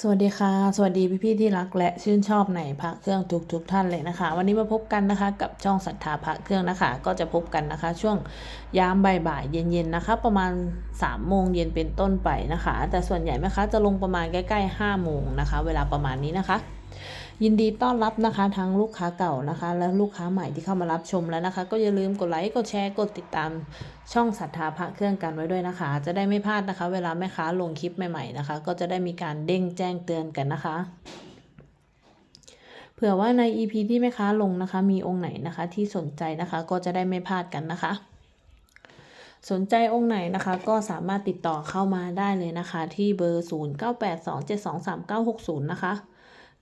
สวัสดีค่ะ สวัสดีพี่พี่ที่รักและชื่นชอบในพระเครื่องทุกทุกท่านเลยนะคะ วันนี้มาพบกันนะคะกับช่องศรัทธาพระเครื่องนะคะ ก็จะพบกันนะคะ ช่วงยามบ่ายๆเย็นๆนะคะ ประมาณ3ามโมงเย็นเป็นต้นไปนะคะ แต่ส่วนใหญ่แม่ค้าจะลงประมาณใกล้ๆ5้าโมงนะคะ เวลาประมาณนี้นะคะ ยินดีต้อนรับนะคะทั้งลูกค้าเก่านะคะ และลูกค้าใหม่ที่เข้ามารับชมแล้วนะคะ ก็อย่าลืมกดไลค์กดแชร์กดติดตามช่องศรัทธาพระเครื่องกันไว้ด้วยนะคะ จะได้ไม่พลาดนะคะ เวลาแม่ค้าลงคลิปใหม่ๆนะคะ ก็จะได้มีการเด้งแจ้งเตือนกันนะคะเผื่อว่าใน EP ที่แม่ค้าลงนะคะ มีองค์ไหนนะคะที่สนใจนะคะก็จะได้ไม่พลาดกันนะคะ สนใจองค์ไหนนะคะก็สามารถติดต่อเข้ามาได้เลยนะคะ ที่เบอร์ 0982723960 นะคะ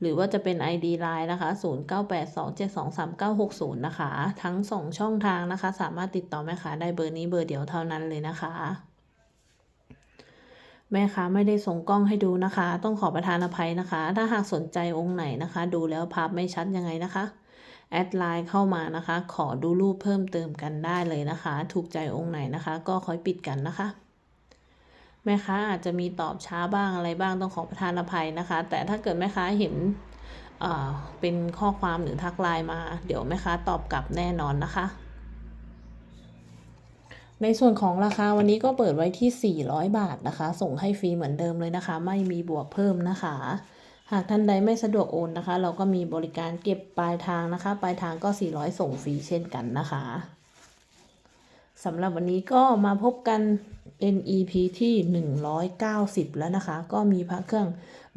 หรือว่าจะเป็น ID Line นะคะ 0982723960 นะคะ ทั้ง 2 ช่องทางนะคะ สามารถติดต่อแม่ค้าได้เบอร์นี้เบอร์เดียวเท่านั้นเลยนะคะ แม่ค้าไม่ได้ส่งกล้องให้ดูนะคะ ต้องขอประทานอภัยนะคะ ถ้าหากสนใจองค์ไหนนะคะ ดูแล้วภาพไม่ชัดยังไงนะคะแอดไลน์เข้ามานะคะ ขอดูรูปเพิ่มเติมกันได้เลยนะคะ ถูกใจองค์ไหนนะคะ ก็ค่อยปิดกันนะคะ แม่ค้าอาจจะมีตอบช้าบ้างอะไรบ้างต้องขอประทานอภัยนะคะ แต่ถ้าเกิดแม่ค้าเห็นเอ่อเป็นข้อความหรือทักไลน์มา เดี๋ยวแม่ค้าตอบกลับแน่นอนนะคะ ในส่วนของราคาวันนี้ก็เปิดไว้ที่ 400 บาทนะคะ ส่งให้ฟรีเหมือนเดิมเลยนะคะ ไม่มีบวกเพิ่มนะคะ หากท่านใดไม่สะดวกโอนนะคะ เราก็มีบริการเก็บปลายทางนะคะ ปลายทางก็ 400 ส่งฟรีเช่นกันนะคะ สำหรับวันนี้ก็มาพบกันเป็น EP ที่ 190 แล้วนะคะ ก็มีพระเครื่อง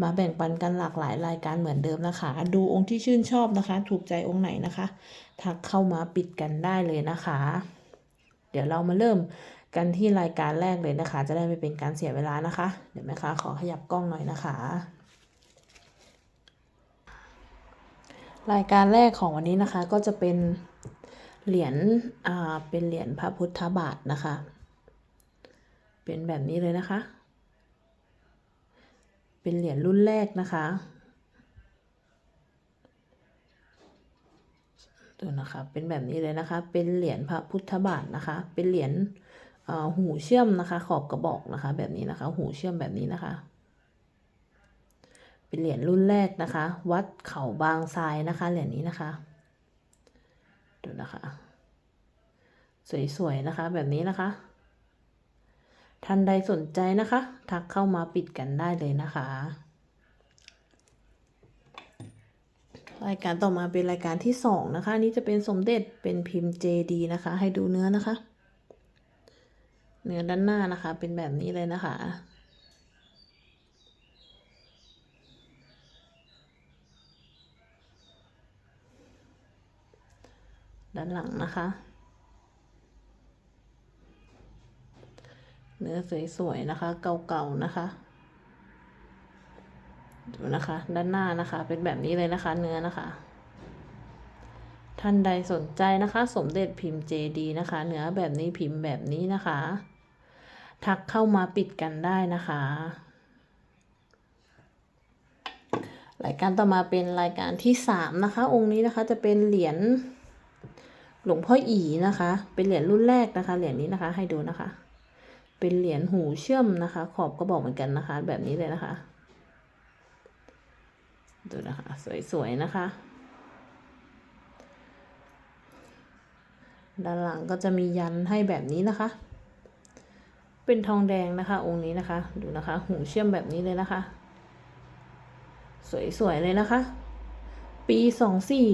มาแบ่งปันกันหลากหลายรายการเหมือนเดิมนะคะ ดูองค์ที่ชื่นชอบนะคะ ถูกใจองค์ไหนนะคะทักเข้ามาปิดกันได้เลยนะคะ เดี๋ยวเรามาเริ่มกันที่รายการแรกเลยนะคะ จะได้ไม่เป็นการเสียเวลานะคะ เดี๋ยวแม่ค้าขอขยับกล้องหน่อยนะคะ รายการแรกของวันนี้นะคะก็จะเป็น เหรียญอ่าเป็นเหรียญพระพุทธบาทนะคะ เป็นแบบนี้เลยนะคะ เป็นเหรียญรุ่นแรกนะคะดูนะคะ เป็นแบบนี้เลยนะคะ เป็นเหรียญพระพุทธบาทนะคะ เป็นเหรียญหูเชื่อมนะคะ ขอบกระบอกนะคะ แบบนี้นะคะ หูเชื่อมแบบนี้นะคะ เป็นเหรียญรุ่นแรกนะคะ วัดเขาบางทรายนะคะ เหรียญนี้นะคะ ดูนะคะ สวยๆ นะคะ แบบนี้นะคะ ท่านใดสนใจนะคะ ทักเข้ามาปิดกันได้เลยนะคะรายการต่อมาเป็นรายการที่สองนะคะนนี้จะเป็นสมเด็จเป็นพิมพ์ JD นะคะ ให้ดูเนื้อนะคะ เนื้อด้านหน้านะคะ เป็นแบบนี้เลยนะคะ ด้านหลังนะคะ เนื้อสวยๆนะคะ เก่าๆนะคะดูนะคะ ด้านหน้านะคะ เป็นแบบนี้เลยนะคะ เนื้อนะคะ ท่านใดสนใจนะคะ สมเด็จพิมพ์ JD นะคะ เนื้อแบบนี้พิมพ์แบบนี้นะคะ ทักเข้ามาปิดกันได้นะคะรายการต่อมาเป็นรายการที่สามนะคะ องค์นี้นะคะจะเป็นเหรียญ หลวงพ่ออีนะคะ เป็นเหรียญรุ่นแรกนะคะ เหรียญนี้นะคะ ให้ดูนะคะ เป็นเหรียญหูเชื่อมนะคะ ขอบก็บอกเหมือนกันนะคะ แบบนี้เลยนะคะ ดูนะคะ สวยๆนะคะ ด้านหลังก็จะมียันให้แบบนี้นะคะ เป็นทองแดงนะคะ องค์นี้นะคะ ดูนะคะ หูเชื่อมแบบนี้เลยนะคะ สวยๆเลยนะคะ ปีสองสี่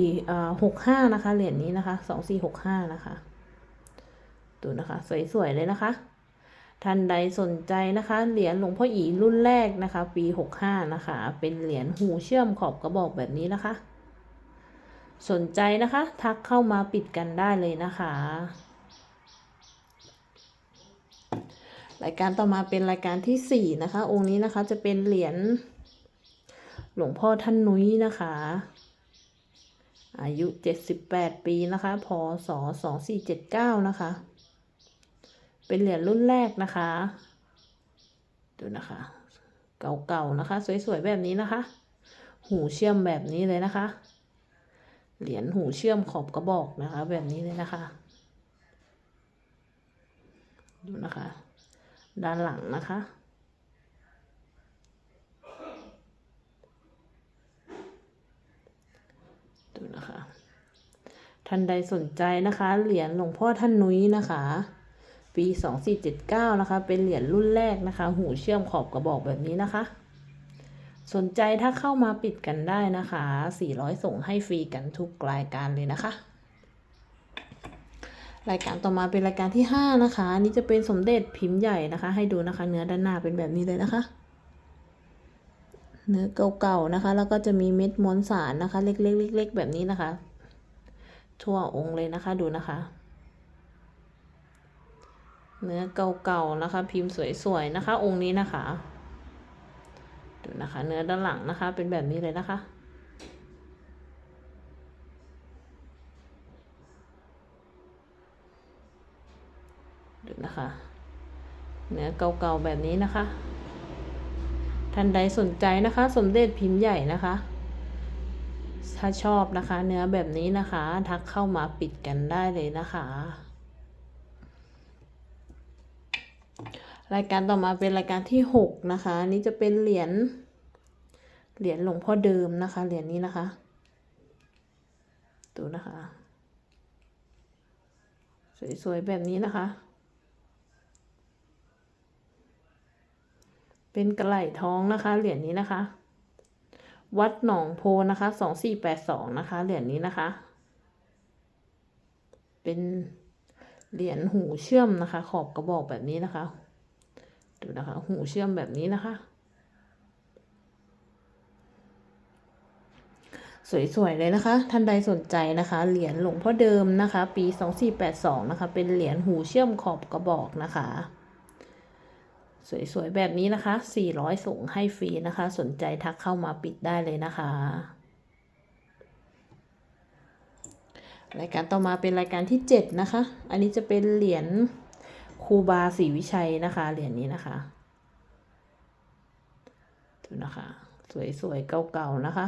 หกห้านะคะ เหรียญนี้นะคะสองสี่หกห้านะคะดูนะคะ สวยๆเลยนะคะ ท่านใดสนใจนะคะ เหรียญหลวงพ่ออีรุ่นแรกนะคะ ปีหกห้านะคะ เป็นเหรียญหูเชื่อมขอบกระบอกแบบนี้นะคะ สนใจนะคะ ทักเข้ามาปิดกันได้เลยนะคะ รายการต่อมาเป็นรายการที่สี่นะคะ องค์นี้นะคะจะเป็นเหรียญหลวงพ่อท่านนุ้ยนะคะ อายุ 78 ปีนะคะพศ2479 นะคะ เป็นเหรียญรุ่นแรกนะคะ ดูนะคะ เก่าๆนะคะ สวยๆ แบบนี้นะคะ หูเชื่อมแบบนี้เลยนะคะ เหรียญหูเชื่อมขอบกระบอกนะคะ แบบนี้เลยนะคะ ดูนะคะ ด้านหลังนะคะ ท่านใดสนใจนะคะ เหรียญหลวงพ่อท่านนุ้ยนะคะ ปี 2479 นะคะ เป็นเหรียญรุ่นแรกนะคะ หูเชื่อมขอบกระบอกแบบนี้นะคะ สนใจถ้าเข้ามาปิดกันได้นะคะ 400 ส่งให้ฟรีกันทุกรายการเลยนะคะ รายการต่อมาเป็นรายการที่ 5 นะคะอันนี้จะเป็นสมเด็จพิมพ์ใหญ่นะคะ ให้ดูนะคะ เนื้อด้านหน้าเป็นแบบนี้เลยนะคะเนื้อเก่าๆนะคะ แล้วก็จะมีเม็ดมวลสารนะคะ เล็กๆเล็กๆแบบนี้นะคะ ทั่วองค์เลยนะคะดูนะคะ เนื้อเก่าๆนะคะ พิมพ์สวยๆนะคะ องค์นี้นะคะ ดูนะคะ เนื้อด้านหลังนะคะ เป็นแบบนี้เลยนะคะดูนะคะ เนื้อเก่าๆแบบนี้นะคะ ท่านใดสนใจนะคะ สมเด็จพิมพ์ใหญ่นะคะ ถ้าชอบนะคะ เนื้อแบบนี้นะคะ ทักเข้ามาปิดกันได้เลยนะคะ รายการต่อมาเป็นรายการที่หกนะคะนนี้จะเป็นเหรียญเหรียญหลวงพ่อเดิมนะคะ เหรียญนี้นะคะ ดูนะคะ สวยๆแบบนี้นะคะ เป็นกระไหล่ท้องนะคะ เหรียญนี้นะคะ วัดหนองโพนะคะสองสี่แปดสองนะคะ เหรียญนี้นะคะ เป็นเหรียญหูเชื่อมนะคะ ขอบกระบอกแบบนี้นะคะ ดูนะคะ หูเชื่อมแบบนี้นะคะ สวย ๆ เลยนะคะ ท่านใดสนใจนะคะ เหรียญหลวงพ่อเดิมนะคะ ปีสองสี่แปดสองนะคะ เป็นเหรียญหูเชื่อมขอบกระบอกนะคะ สวยๆแบบนี้นะคะ 400 ส่งให้ฟรีนะคะ สนใจทักเข้ามาปิดได้เลยนะคะ รายการต่อมาเป็นรายการที่ 7 นะคะ อันนี้จะเป็นเหรียญครูบาศรีวิชัยนะคะ เหรียญนี้นะคะดูนะคะ สวยๆเก่าๆนะคะ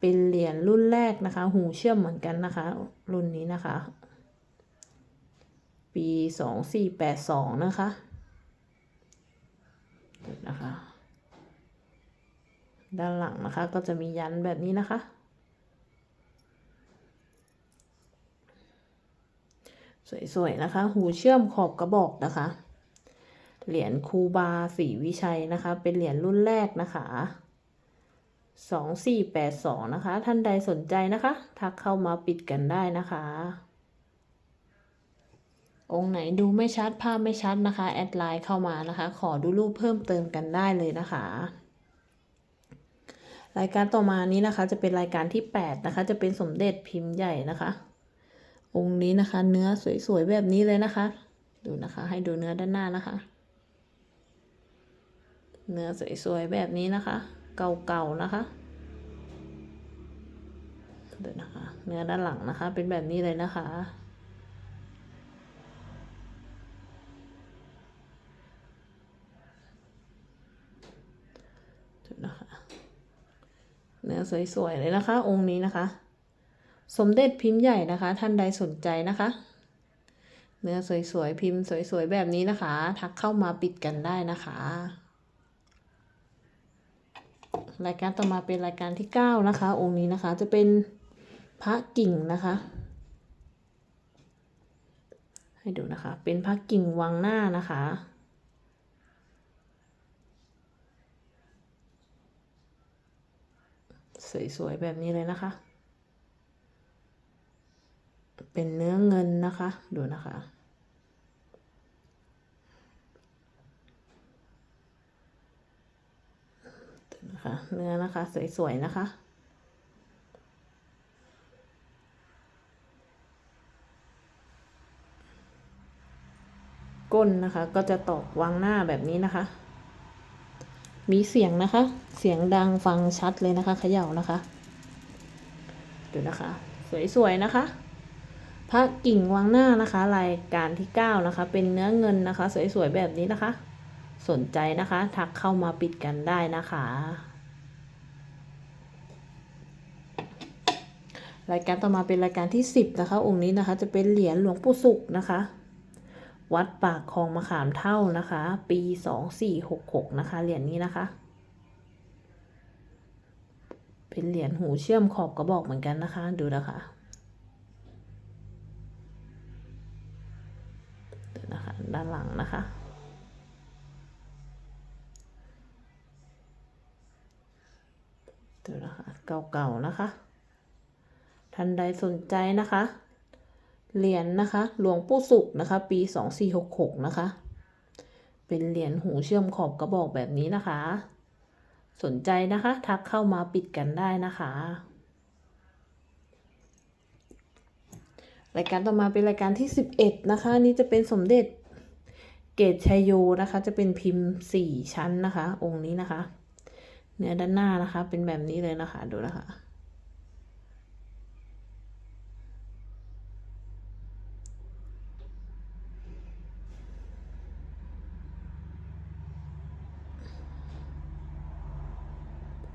เป็นเหรียญรุ่นแรกนะคะ หูเชื่อมเหมือนกันนะคะ รุ่นนี้นะคะ ปี 2482 นะคะ นะคะ ด้านหลังนะคะก็จะมียันแบบนี้นะคะ สวยๆนะคะ หูเชื่อมขอบกระบอกนะคะ เหรียญคูบาศรีวิชัยนะคะ เป็นเหรียญรุ่นแรกนะคะสองสี่แปดสองนะคะ ท่านใดสนใจนะคะ ทักเข้ามาปิดกันได้นะคะ องค์ไหนดูไม่ชัดภาพไม่ชัดนะคะ แอดไลน์เข้ามานะคะ ขอดูรูปเพิ่มเติมกันได้เลยนะคะ รายการต่อมานี้นะคะ จะเป็นรายการที่ 8 นะคะ จะเป็นสมเด็จพิมพ์ใหญ่นะคะ องค์นี้นะคะ เนื้อสวยๆแบบนี้เลยนะคะ ดูนะคะ ให้ดูเนื้อด้านหน้านะคะ เนื้อสวยๆแบบนี้นะคะ เก่าๆนะคะดูนะคะ เนื้อด้านหลังนะคะ เป็นแบบนี้เลยนะคะ ดูนะคะ เนื้อสวยๆเลยนะคะ องค์นี้นะคะ สมเด็จพิมพ์ใหญ่นะคะ ท่านใดสนใจนะคะ เนื้อสวยๆพิมพ์สวยๆแบบนี้นะคะ ทักเข้ามาปิดกันได้นะคะ รายการต่อมาเป็นรายการที่เก้านะคะ องค์นี้นะคะจะเป็นพระกิ่งนะคะ ให้ดูนะคะ เป็นพระกิ่งวังหน้านะคะ สวยๆแบบนี้เลยนะคะ เป็นเนื้อเงินนะคะ ดูนะคะนะคะ เนื้อนะคะ สวยๆนะคะก้นนะคะก็จะตอกวางหน้าแบบนี้นะคะ มีเสียงนะคะ เสียงดังฟังชัดเลยนะคะเขย่านะคะดูนะคะ สวยๆนะคะพระกิ่งวางหน้านะคะ รายการที่เก้านะคะ เป็นเนื้อเงินนะคะ สวยๆแบบนี้นะคะ สนใจนะคะ ทักเข้ามาปิดกันได้นะคะ รายการต่อมาเป็นรายการที่สิบนะคะ องค์นี้นะคะ จะเป็นเหรียญหลวงปู่สุขนะคะ วัดปากคลองมะขามเท่านะคะ ปีสองสี่หกหกนะคะ เหรียญนนี้นะคะ เป็นเหรียญหูเชื่อมขอบกระบอกเหมือนกันนะคะ ดูนะคะดูนะคะ ด้านหลังนะคะ ดูนะคะ เก่าๆนะคะ ท่านใดสนใจนะคะ เหรียญนะคะ หลวงปู่สุขนะคะ ปี 2466 นะคะ เป็นเหรียญหูเชื่อมขอบกระบอกแบบนี้นะคะ สนใจนะคะ ทักเข้ามาปิดกันได้นะคะรายการต่อมาเป็นรายการที่ 11 นะคะ นี้จะเป็นสมเด็จเกตชัยโยนะคะ จะเป็นพิมพ์ 4 ชั้นนะคะ องค์นี้นะคะ เนื้อด้านหน้านะคะ เป็นแบบนี้เลยนะคะ ดูนะคะ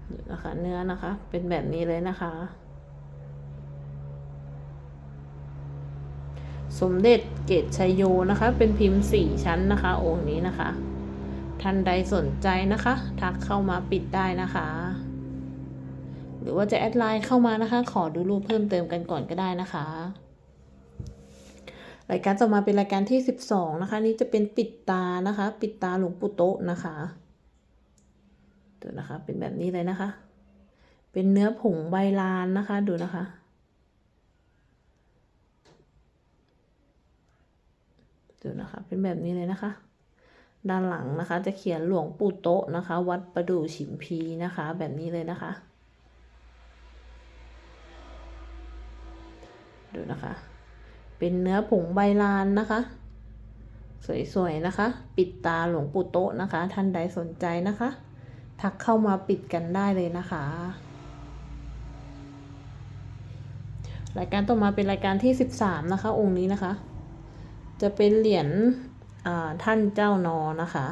ดู นะคะ เนื้อนะคะ เป็นแบบนี้เลยนะคะ สมเด็จเกตชัยโยนะคะ เป็นพิมพ์สี่ชั้นนะคะ องค์นี้นะคะ ท่านใดสนใจนะคะ ทักเข้ามาปิดได้นะคะ หรือว่าจะแอดไลน์เข้ามานะคะ ขอดูรูปเพิ่มเติมกันก่อนก็ได้นะคะรายการต่อมาเป็นรายการที่ 12 นะคะ นี่จะเป็นปิดตานะคะ ปิดตาหลวงปู่โตะนะคะ ดูนะคะ เป็นแบบนี้เลยนะคะ เป็นเนื้อผงใบลานนะคะ ดูนะคะ ดูนะคะ เป็นแบบนี้เลยนะคะ ด้านหลังนะคะ จะเขียนหลวงปู่โตะนะคะ วัดประดู่ฉิมพีนะคะ แบบนี้เลยนะคะ ดูนะคะ เป็นเนื้อผงใบลานนะคะสวยๆ นะคะ ปิดตาหลวงปู่โตะนะคะ ท่านใดสนใจนะคะ ทักเข้ามาปิดกันได้เลยนะคะ รายการต่อมาเป็นรายการที่ 13 นะคะ องค์นี้นะคะ จะเป็นเหรียญท่านเจ้านอนะคะ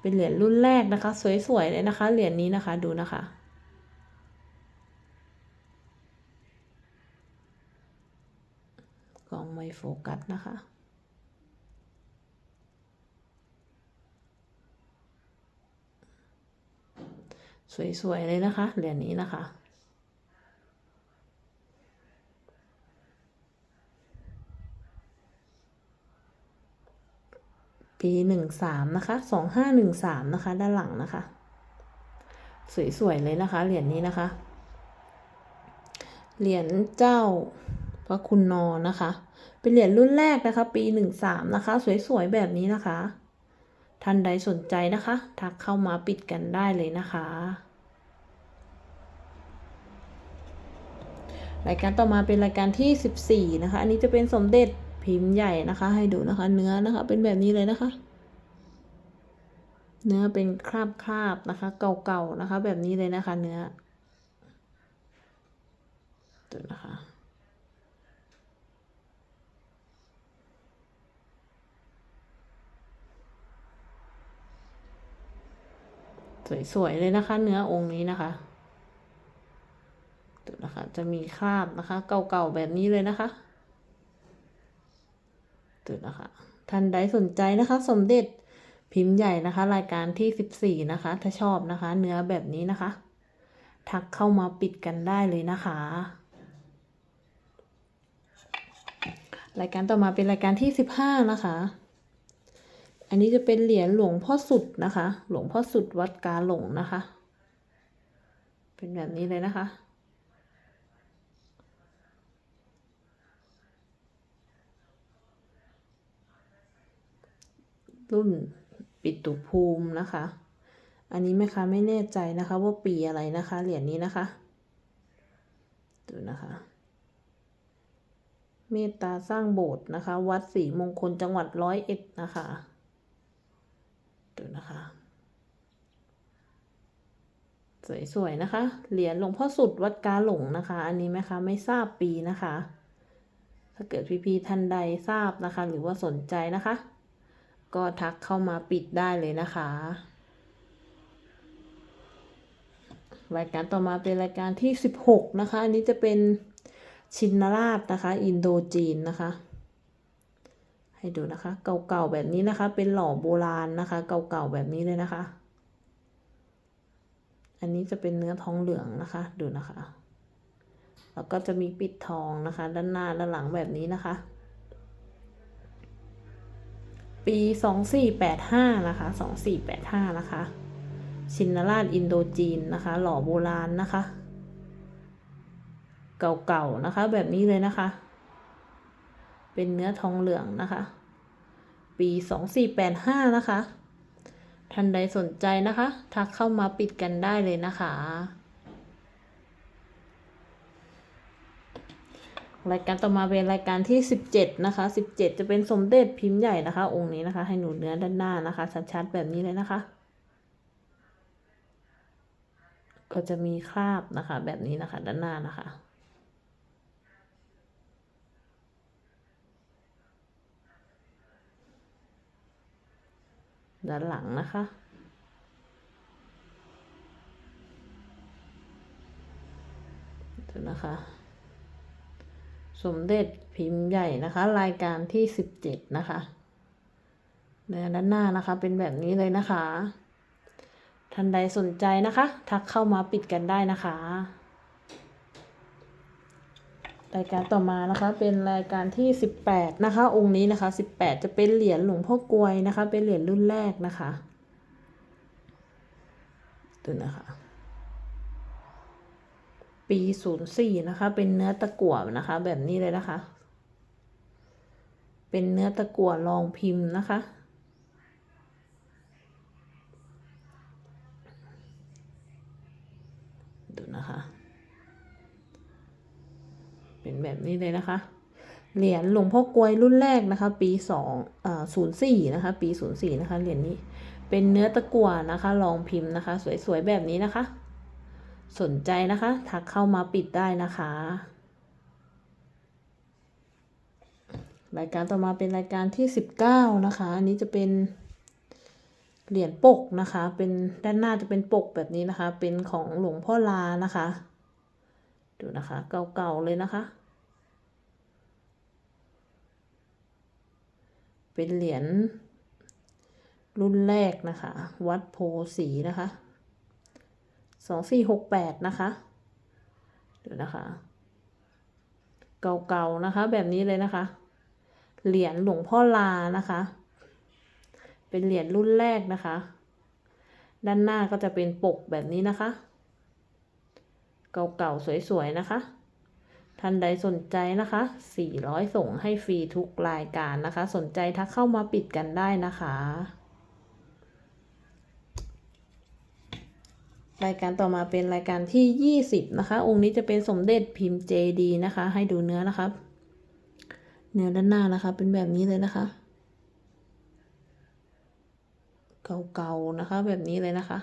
เป็นเหรียญรุ่นแรกนะคะ สวยๆเลยนะคะ เหรียญนี้นะคะดูนะคะกล้องไม่โฟกัสนะคะ สวยๆเลยนะคะ เหรียญนี้นะคะ ปีหนึ่งสามนะคะสองห้าหนึ่งสามนะคะ ด้านหลังนะคะ สวยๆเลยนะคะ เหรียญนี้นะคะ เหรียญเจ้าพระคุณนอนะคะ เป็นเหรียญรุ่นแรกนะคะ ปีหนึ่งสามนะคะ สวยๆแบบนี้นะคะ ท่านใดสนใจนะคะ ทักเข้ามาปิดกันได้เลยนะคะ รายการต่อมาเป็นรายการที่ 14 นะคะ อันนี้จะเป็นสมเด็จพิมพ์ใหญ่นะคะ ให้ดูนะคะ เนื้อนะคะ เป็นแบบนี้เลยนะคะ เนื้อเป็นคราบคราบนะคะ เก่าๆนะคะ แบบนี้เลยนะคะ เนื้อดูนะคะ สวยๆเลยนะคะ เนื้อองค์นี้นะคะดูนะคะ จะมีคราบนะคะ เก่าๆแบบนี้เลยนะคะดูนะคะท่านใดสนใจนะคะ สมเด็จพิมพ์ใหญ่นะคะ รายการที่สิบสี่นะคะ ถ้าชอบนะคะ เนื้อแบบนี้นะคะ ทักเข้ามาปิดกันได้เลยนะคะ รายการต่อมาเป็นรายการที่สิบห้านะคะ อันนี้จะเป็นเหรียญหลวงพ่อสุดนะคะ หลวงพ่อสุดวัดกาหลงนะคะ เป็นแบบนี้เลยนะคะ รุ่นปิตุภูมินะคะ อันนี้แม่ค้าไม่แน่ใจนะคะ ว่าปีอะไรนะคะ เหรียญนี้นะคะ ดูนะคะเมตตาสร้างโบสถ์นะคะ วัดศรีมงคลจังหวัดร้อยเอ็ดนะคะ นะคะ สวยๆนะคะ เหรียญหลวงพ่อสุดวัดกาหลงนะคะ อันนี้ไหมคะไม่ทราบปีนะคะ ถ้าเกิดพี่ๆท่านใดทราบนะคะ หรือว่าสนใจนะคะ ก็ทักเข้ามาปิดได้เลยนะคะรายการต่อมาเป็นรายการที่ 16 นะคะ อันนี้จะเป็นชินราชนะคะ อินโดจีนนะคะ ให้ดูนะคะ เก่าๆแบบนี้นะคะ เป็นหล่อโบราณนะคะ เก่าๆแบบนี้เลยนะคะ อันนี้จะเป็นเนื้อทองเหลืองนะคะ ดูนะคะ แล้วก็จะมีปิดทองนะคะ ด้านหน้าด้านหลังแบบนี้นะคะ ปีสองสี่แปดห้านะคะสองสี่แปดห้านะคะชินราชอินโดจีนนะคะ หล่อโบราณนะคะ เก่าๆนะคะ แบบนี้เลยนะคะ เป็นเนื้อทองเหลืองนะคะ ปีสองสี่แปดห้านะคะ ท่านใดสนใจนะคะ ทักเข้ามาปิดกันได้เลยนะคะ รายการต่อมาเป็นรายการที่สิบเจ็ดนะคะสิบเจ็ดจะเป็นสมเด็จพิมพ์ใหญ่นะคะ องค์นี้นะคะ ให้หนูเนื้อด้านหน้านะคะ ชัดๆแบบนี้เลยนะคะ ก็จะมีคราบนะคะ แบบนี้นะคะ ด้านหน้านะคะ ด้านหลังนะคะ ดูนะคะ สมเด็จพิมพ์ใหญ่นะคะ รายการที่สิบเจ็ดนะคะเนื้อด้านหน้านะคะ เป็นแบบนี้เลยนะคะ ท่านใดสนใจนะคะ ทักเข้ามาปิดกันได้นะคะ รายการต่อมานะคะเป็นรายการที่สิบแปดนะคะ องค์นี้นะคะสิบแปดจะเป็นเหรียญหลวงพ่อกลวยนะคะ เป็นเหรียญรุ่นแรกนะคะดูนะคะ ปีศูนย์สี่นะคะ เป็นเนื้อตะกั่วนะคะ แบบนี้เลยนะคะ เป็นเนื้อตะกั่วรองพิมพ์นะคะดูนะคะ เป็นแบบนี้เลยนะคะ เหรียญหลวงพ่อกลวยรุ่นแรกนะคะ ปีสองศูนย์สี่นะคะ ปีศูนย์สี่นะคะเหรียญนี้ เป็นเนื้อตะกั่วนะคะรองพิมพ์นะคะ สวยๆแบบนี้นะคะ สนใจนะคะ ทักเข้ามาปิดได้นะคะ รายการต่อมาเป็นรายการที่สิบเก้านะคะ อันนี้จะเป็นเหรียญปกนะคะ เป็นด้านหน้าจะเป็นปกแบบนี้นะคะ เป็นของหลวงพ่อลานะคะ ดูนะคะ เก่าๆเลยนะคะ เป็นเหรียญรุ่นแรกนะคะ วัดโพสีนะคะสองสี่หกแปดนะคะดี๋ยวนะคะ เก่าๆนะคะ แบบนี้เลยนะคะ เหรียญหลวงพ่อลานะคะ เป็นเหรียญรุ่นแรกนะคะ ด้านหน้าก็จะเป็นปกแบบนี้นะคะ เก่าๆ สวยๆ นะคะ ท่านใดสนใจนะคะ 400 ส่งให้ฟรีทุกรายการนะคะ สนใจทักเข้ามาปิดกันได้นะคะ รายการต่อมาเป็นรายการที่ 20 นะคะ องค์นี้จะเป็นสมเด็จพิมพ์เจดีนะคะ ให้ดูเนื้อนะครับเนื้อด้านหน้านะคะ เป็นแบบนี้เลยนะคะ เก่าๆนะคะ แบบนี้เลยนะคะ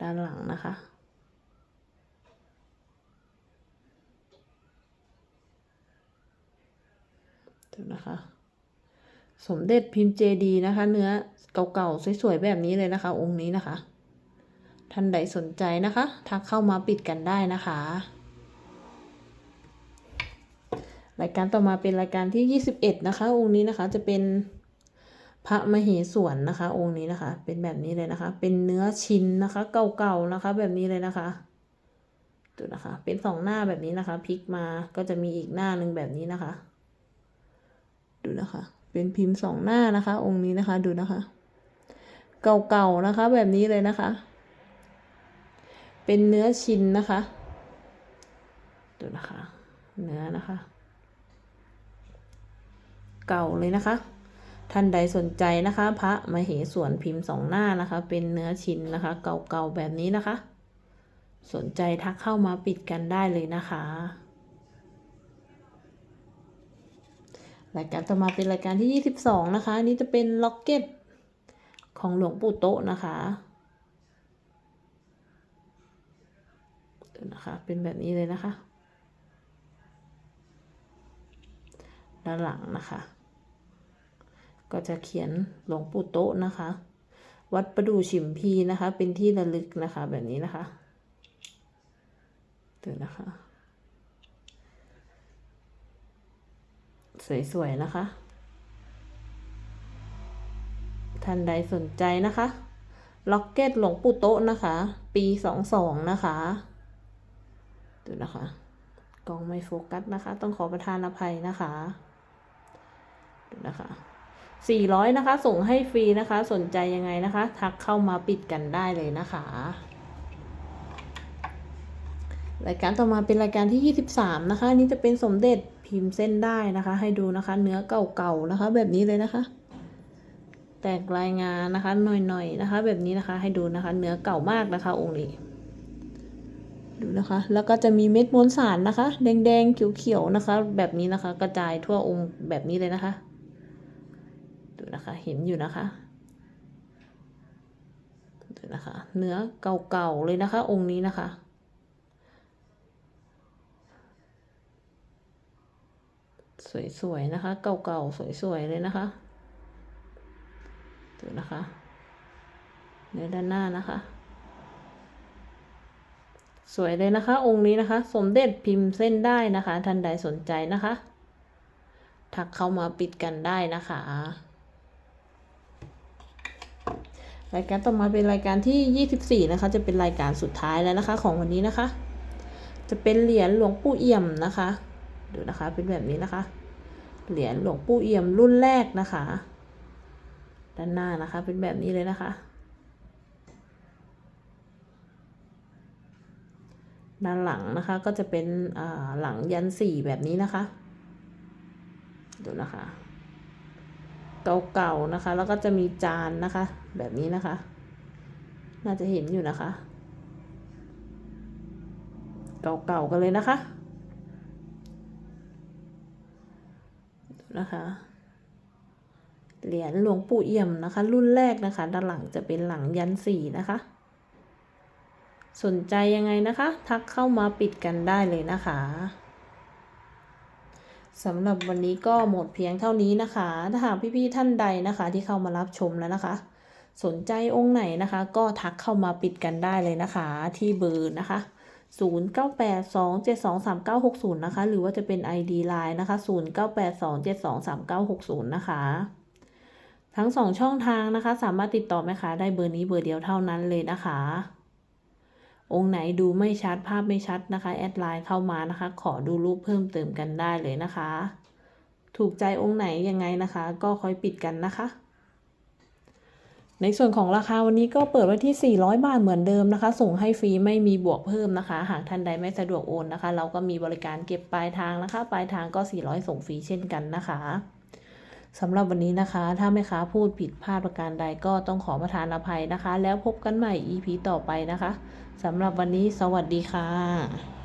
ด้านหลังนะคะ ดูนะคะ สมเด็จพิมพ์เจดีนะคะ เนื้อเก่าๆ สวยๆ แบบนี้เลยนะคะ องค์นี้นะคะ ท่านใดสนใจนะคะ ทักเข้ามาปิดกันได้นะคะ รายการต่อมาเป็นรายการที่ 21 นะคะ องค์นี้นะคะจะเป็น พระมเหสวนนะคะ องค์นี้นะคะ เป็นแบบนี้เลยนะคะ เป็นเนื้อชิ้นนะคะ เก่าๆนะคะ แบบนี้เลยนะคะดูนะคะ เป็นสองหน้าแบบนี้นะคะพลิกมาก็จะมีอีกหน้าหนึ่งแบบนี้นะคะ ดูนะคะ เป็นพิมพ์สองหน้านะคะ องค์นี้นะคะ ดูนะคะ เก่าๆนะคะ แบบนี้เลยนะคะ เป็นเนื้อชิ้นนะคะ ดูนะคะ เนื้อนะคะ เก่าเลยนะคะ ท่านใดสนใจนะคะ พระมเหสวนพิมพ์สองหน้านะคะ เป็นเนื้อชิ้นนะคะ เก่าๆแบบนี้นะคะ สนใจทักเข้ามาปิดกันได้เลยนะคะรายการต่อมาเป็นรายการที่ 22 นะคะอันนี้จะเป็นล็อกเก็ตของหลวงปู่โตะนะคะนะคะ เป็นแบบนี้เลยนะคะ ด้านหลังนะคะ ก็จะเขียนหลวงปู่โตะนะคะ วัดประดู่ฉิมพีนะคะ เป็นที่ระลึกนะคะแบบนี้นะคะดูนะคะ สวยๆนะคะ ท่านใดสนใจนะคะ ล็อกเก็ตหลวงปู่โต๊ะนะคะ ปีสองสองนะคะดูนะคะกล้องไม่โฟกัสนะคะ ต้องขอประทานอภัยนะคะดูนะคะ สี่ร้อยนะคะ ส่งให้ฟรีนะคะ สนใจยังไงนะคะ ทักเข้ามาปิดกันได้เลยนะคะ รายการต่อมาเป็นรายการที่ 23 นะคะอันนี้จะเป็นสมเด็จพิมพ์เส้นได้นะคะ ให้ดูนะคะ เนื้อเก่าๆนะคะ แบบนี้เลยนะคะ แตกรายงานนะคะหน่อยๆนะคะ แบบนี้นะคะ ให้ดูนะคะ เนื้อเก่ามากนะคะ องค์นี้ดูนะคะ แล้วก็จะมีเม็ดมวลสารนะคะ แดงๆเขียวๆนะคะ แบบนี้นะคะ กระจายทั่วองค์แบบนี้เลยนะคะ นะคะ เห็นอยู่นะคะดูนะคะ เนื้อเก่าๆเลยนะคะ องค์นี้นะคะ สวยๆนะคะ เก่าๆสวยๆเลยนะคะดูนะคะเนื้อด้านหน้านะคะ สวยเลยนะคะ องค์นี้นะคะ สมเด็จพิมพ์เส้นได้นะคะ ท่านใดสนใจนะคะ ทักเข้ามาปิดกันได้นะคะ รายการต่อมาเป็นรายการที่ 24 นะคะ จะเป็นรายการสุดท้ายแล้วนะคะ ของวันนี้นะคะ จะเป็นเหรียญหลวงปู่เอี่ยมนะคะ ดูนะคะ เป็นแบบนี้นะคะ เหรียญหลวงปู่เอี่ยมรุ่นแรกนะคะ ด้านหน้านะคะ เป็นแบบนี้เลยนะคะ ด้านหลังนะคะ ก็จะเป็นหลังยันสี่แบบนี้นะคะ ดูนะคะ เก่าๆนะคะ แล้วก็จะมีจานนะคะ แบบนี้นะคะ น่าจะเห็นอยู่นะคะ เก่าๆกันเลยนะคะนะคะเหรียญหลวงปู่เอี่ยมนะคะ รุ่นแรกนะคะ ด้านหลังจะเป็นหลังยันสี่นะคะ สนใจยังไงนะคะ ทักเข้ามาปิดกันได้เลยนะคะสำหรับวันนี้ก็หมดเพียงเท่านี้นะคะ ถ้าหากพี่ๆท่านใดนะคะ ที่เข้ามารับชมแล้วนะคะ สนใจองค์ไหนนะคะ ก็ทักเข้ามาปิดกันได้เลยนะคะ ที่เบอร์นะคะ0982723960 นะคะ หรือว่าจะเป็น ID Line นะคะ 0982723960 นะคะ ทั้งสองช่องทางนะคะ สามารถติดต่อแม่ค้าได้เบอร์นี้เบอร์เดียวเท่านั้นเลยนะคะ องค์ไหนดูไม่ชัดภาพไม่ชัดนะคะ แอดไลน์เข้ามานะคะ ขอดูรูปเพิ่มเติมกันได้เลยนะคะ ถูกใจองค์ไหนยังไงนะคะ ก็ค่อยปิดกันนะคะ ในส่วนของราคาวันนี้ก็เปิดไว้ที่ 400 บาทเหมือนเดิมนะคะ ส่งให้ฟรีไม่มีบวกเพิ่มนะคะ หากท่านใดไม่สะดวกโอนนะคะ เราก็มีบริการเก็บปลายทางนะคะ ปลายทางก็ 400 ส่งฟรีเช่นกันนะคะสำหรับวันนี้นะคะ ถ้าแม่ค้าพูดผิดพลาดประการใดก็ต้องขอประทานอภัยนะคะ แล้วพบกันใหม่ EP ต่อไปนะคะสำหรับวันนี้สวัสดีค่ะ